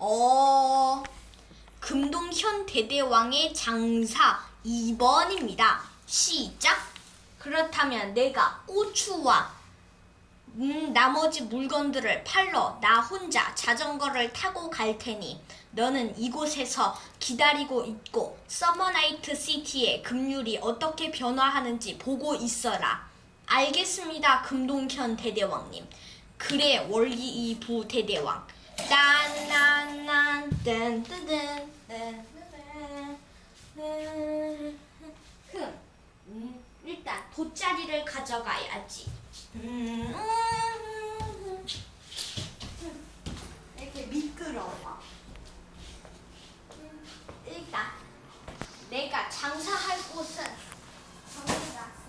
어, 금동현 대대왕의 장사 2번입니다. 시작. 그렇다면 내가 고추와 음, 나머지 물건들을 팔러 나 혼자 자전거를 타고 갈 테니 너는 이곳에서 기다리고 있고 서머나이트 시티의 금률이 어떻게 변화하는지 보고 있어라. 알겠습니다, 금동현 대대왕님. 그래, 월기이부 대대왕. 음, 일단 돗자리를 가져가야지. 음. 이렇게 미끄러워. 음, 일단 내가 장사할 곳은 괜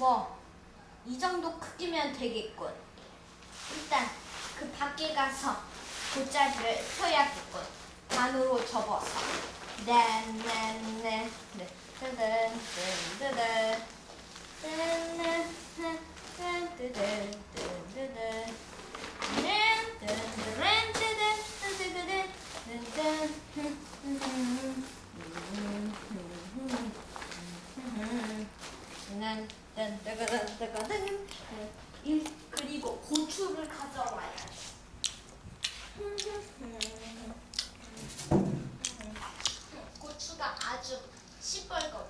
뭐, 이 정도 크기면 되겠군. 일단 그 밖에 가서 돗자리를 펴야겠군. 반으로 접어서. 네, 네, 네, 네. 뜨든, 뜨든, 뜨든. 뜨든, 뜨든, 뜨든, 뜨든. 그리고 고추를 가져와야지. 고추가 아주 시뻘겋네.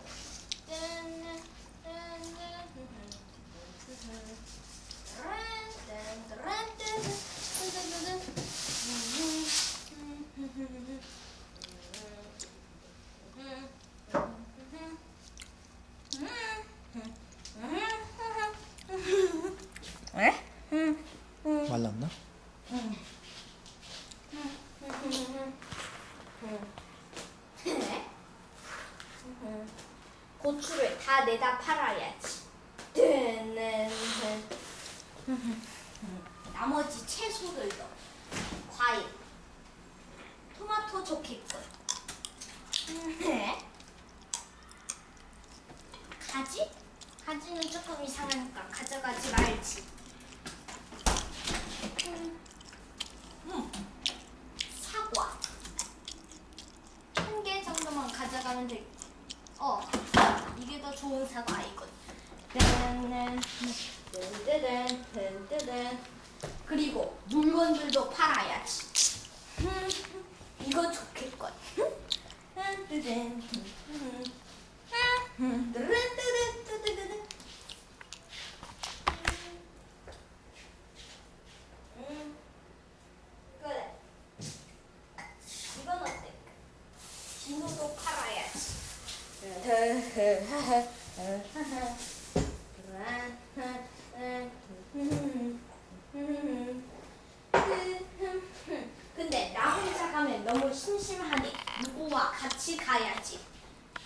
에? 말랐나? 고추를 다 내다 팔아야지. 나머지 채소들도 과일, 토마토 좋겠군. 가지? 가지는 조금 이상하니까 가져가지 말지. 음, 음, 사과 한 개 정도만 가져가면 될. 좋은 사과이군. 딴딴, 딴따단, 딴따단. 그리고 물건들도 팔아야지. 음, 이거 좋겠군. 딴따단, 음, 음, 따단, 따단, 음, 그래. 이건 어때? 비누도 팔아야지. 근데 나 혼자 가면 너무 심심하니 누구와 같이 가야지.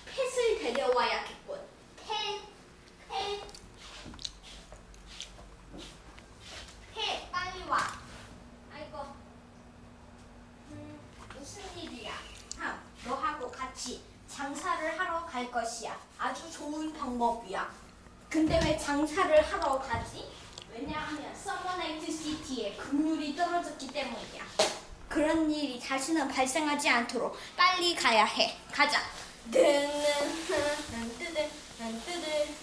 펫을 데려와야겠군. 펫, 펫, 펫, 빨리 와. 아이고. 음, 무슨 일이야? ham, 너하고 같이 장사를 하러 갈 것이야. 아주 좋은 방법이야. 근데 왜 장사를 하러 가지? 왜냐하면 서머나이트 시티의 금률이 떨어졌기 때문이야. 그런 일이 다시는 발생하지 않도록 빨리 가야 해. 가자. 뜨는 뜨든 뜨든 뜨든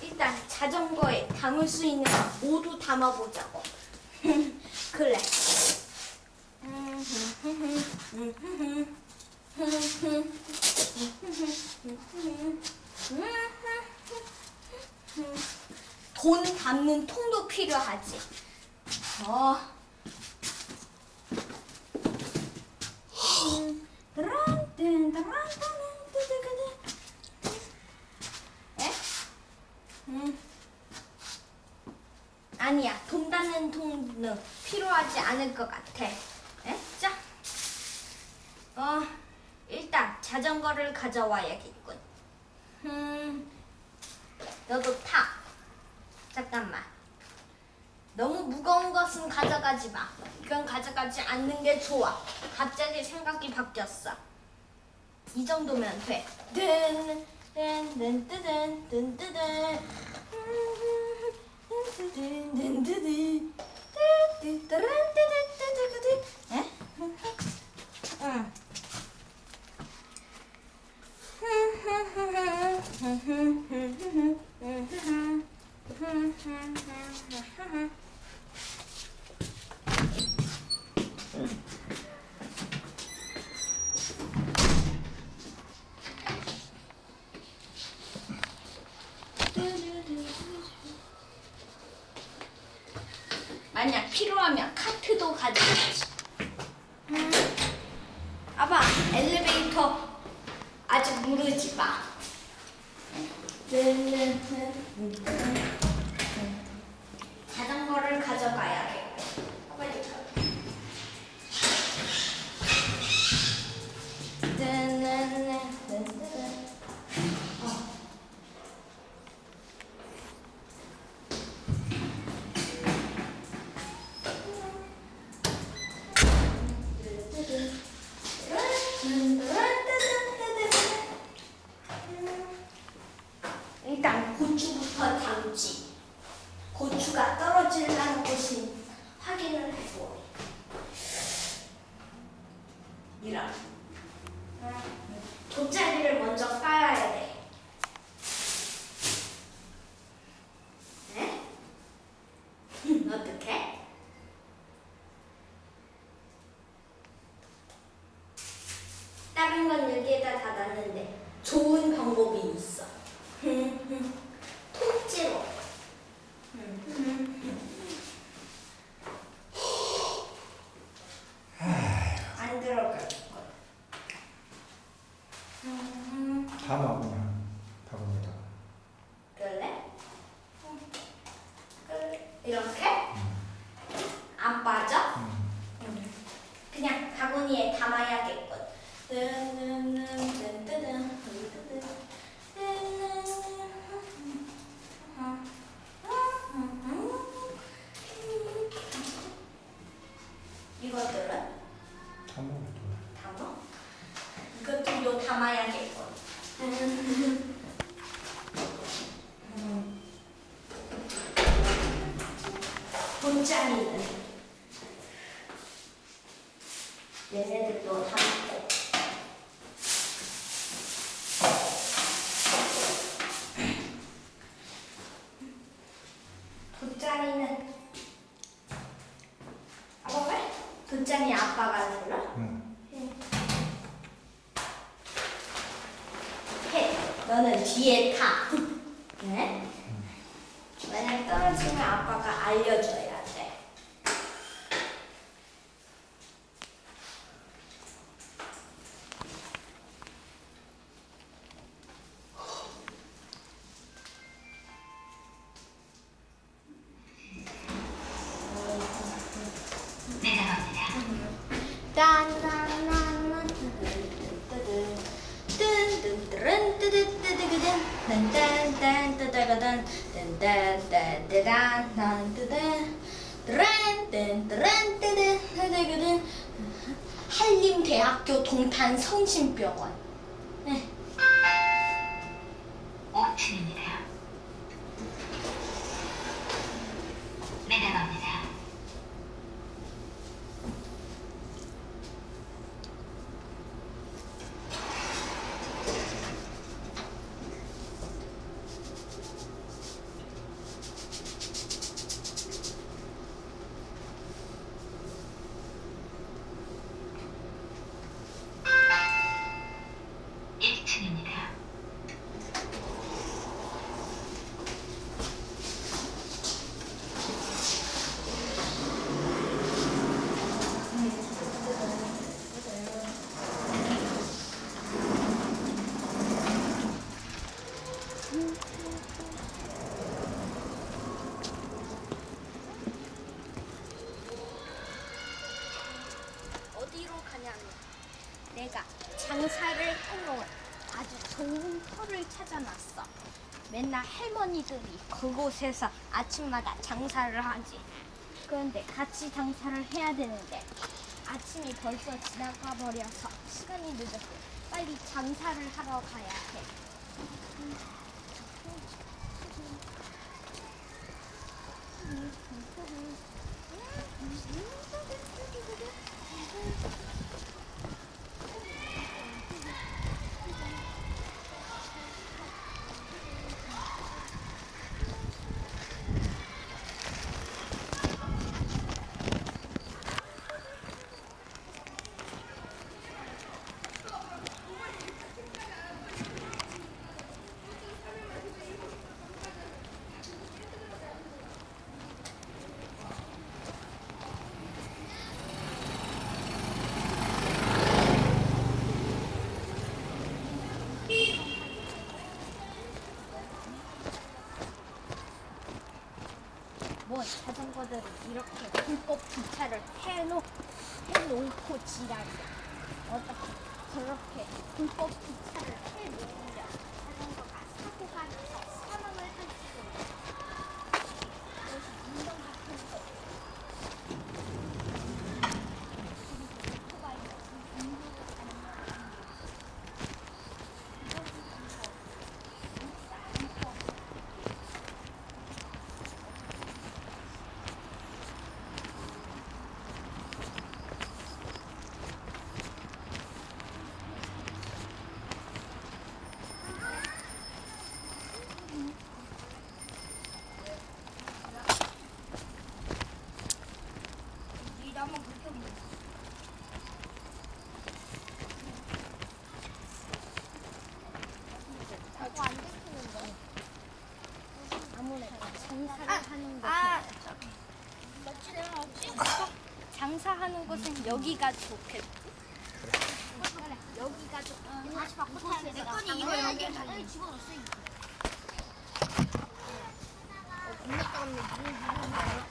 일단 자전거에 담을 수 있는 거 모두 담아보자고. 그래. 돈 담는 통도 필요하지. 어. 에? 음. 아니야, 돈 담는 통은 필요하지 않을 것 같아. 에? 자, 어, 일단 자전거를 가져와야겠군. 음, 너도 타. 잠깐만. 너무 무거운 것은 가져가지 마. 이건 가져가지 않는 게 좋아. 갑자기 생각이 바뀌었어. 이 정도면 돼. 든, 든, 든, 뜨든, 든, 뜨든. 든, 든, 든, 뜨든. 뜨, 뜨, 뜨른, 뜨드, 뜨드, 뜨드. 에? 응. 만약 필요 하면 카트도 가져가지. 일단 고추부터 담지. 고추가 떨어지려는 곳이 확인을 해보. 이런. 돗자리를 먼저 깔아야 돼. 네? 다른 건 여기에다 닫았는데 좋은 방법이 있어. 통째로. 안 들어갈 거. 담아 그냥 바구니에다가. 그래? 그래. 이렇게? 안 빠져? 음. 그냥 바구니에 담아야겠군. 뜨는는는 얘네들도 담고 돗자리는 아빠 왜? 돗자리 아빠가 눌러? 응. 해. 너는 뒤에 타. 네? 만약 떨어지면 아빠가 알려줘야 딴딴딴뜨뜨그든 딴딴딴뜨란 뜨든 뜨란뜬뜨란 뜨뜨뜨그든 한림대학교 동탄 성심병원 네. 5층입니다. 내려갑니다. 내가 장사를 해놓은 아주 좋은 터를 찾아놨어. 맨날 할머니들이 그곳에서 아침마다 장사를 하지. 그런데 같이 장사를 해야 되는데 아침이 벌써 지나가 버려서 시간이 늦었고 빨리 장사를 하러 가야 해. 뭐 자전거들을 이렇게 불법 주차를 해놓, 해놓고 지랄이야. 어떻게 저렇게 불법 주차를 해놓으면 자전거가 사고가 나서 사망을 할 수도 있어. 그것이 인정 같은 거. 그리고 오토바이가 인도를 가는 거 아니야. 이것이 이거. 진짜 이거. 니도 한번 그렇게 먹어. 자꾸 안 지키는 거. 아무래도 장사를 하는 곳은 아, 장사하는 곳은 여기가 좋겠지. 그래, 여기가 좋. 다시 바꿔 타야 돼. 내 거니 이거 여기에 집어넣었어. 이거. 어디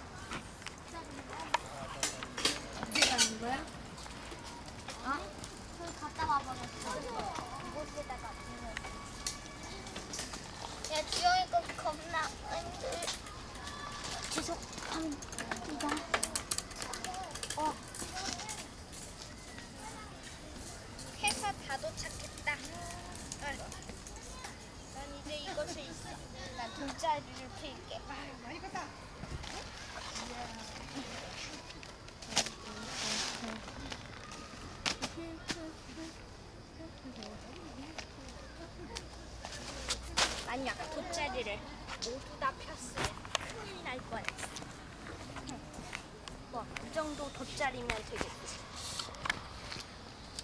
돗자리를 필게. 만약 돗자리를 모두 다 폈으면 큰일 날 뻔했어. 뭐, 이 정도 돗자리면 되겠지.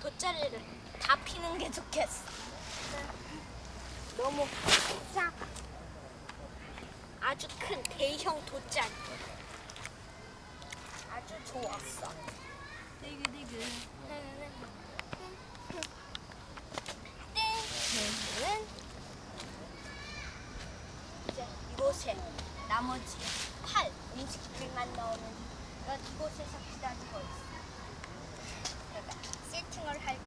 돗자리를 다 피는 게 좋겠어. 너무 작 아주 큰 대형 돗자리. 아주 좋았어. 디그디그. 땡. 이제 이곳에 나머지 팔 음식들만 넣으면 이곳에서 기다리고 있어. 내가 세팅을 할